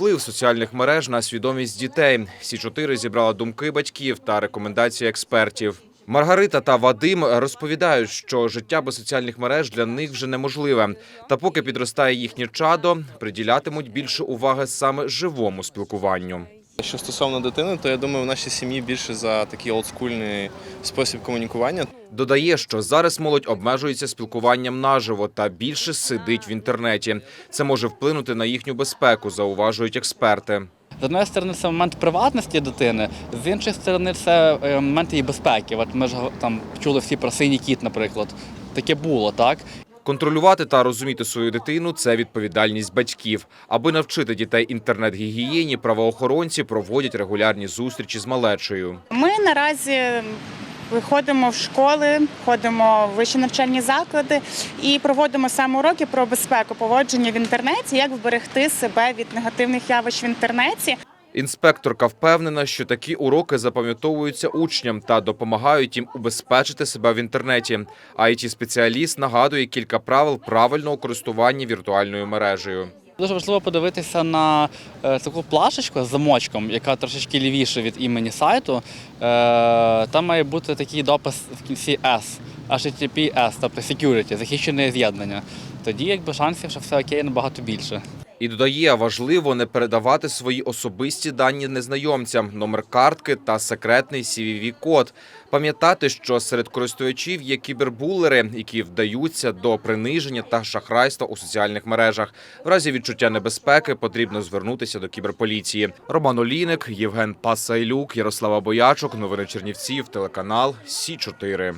Вплив соціальних мереж на свідомість дітей. Сі 4 зібрала думки батьків та рекомендації експертів. Маргарита та Вадим розповідають, що життя без соціальних мереж для них вже неможливе. Та поки підростає їхнє чадо, приділятимуть більше уваги саме живому спілкуванню. Що стосовно дитини, то я думаю, в нашій сім'ї більше за такий олдскульний спосіб комунікування. Додає, що зараз молодь обмежується спілкуванням наживо та більше сидить в інтернеті. Це може вплинути на їхню безпеку, зауважують експерти. З однієї сторони, це момент приватності дитини, з іншої сторони, це е, момент її безпеки. От ми ж там чули всі про синій кіт, наприклад. Таке було, так? Контролювати та розуміти свою дитину це відповідальність батьків. Аби навчити дітей інтернет-гігієні, правоохоронці проводять регулярні зустрічі з малечею. Ми наразі виходимо в школи, ходимо в вищі навчальні заклади і проводимо саме уроки про безпеку поводження в інтернеті, як вберегти себе від негативних явищ в інтернеті. Інспекторка впевнена, що такі уроки запам'ятовуються учням та допомагають їм убезпечити себе в інтернеті. А it спеціаліст нагадує кілька правил правильного користування віртуальною мережею. Дуже важливо подивитися на е, таку плашечку з замочком, яка трошечки лівіше від імені сайту. Е, там має бути такий допис в кінці S, HTTPS, тобто security, захищене з'єднання. Тоді якби шансів, що все окей, набагато більше. І додає, важливо не передавати свої особисті дані незнайомцям, номер картки та секретний CVV-код. Пам'ятати, що серед користувачів є кібербулери, які вдаються до приниження та шахрайства у соціальних мережах. В разі відчуття небезпеки потрібно звернутися до кіберполіції. Роман Олійник, Євген Пасайлюк, Ярослава Боячок. Новини Чернівців, телеканал Сі 4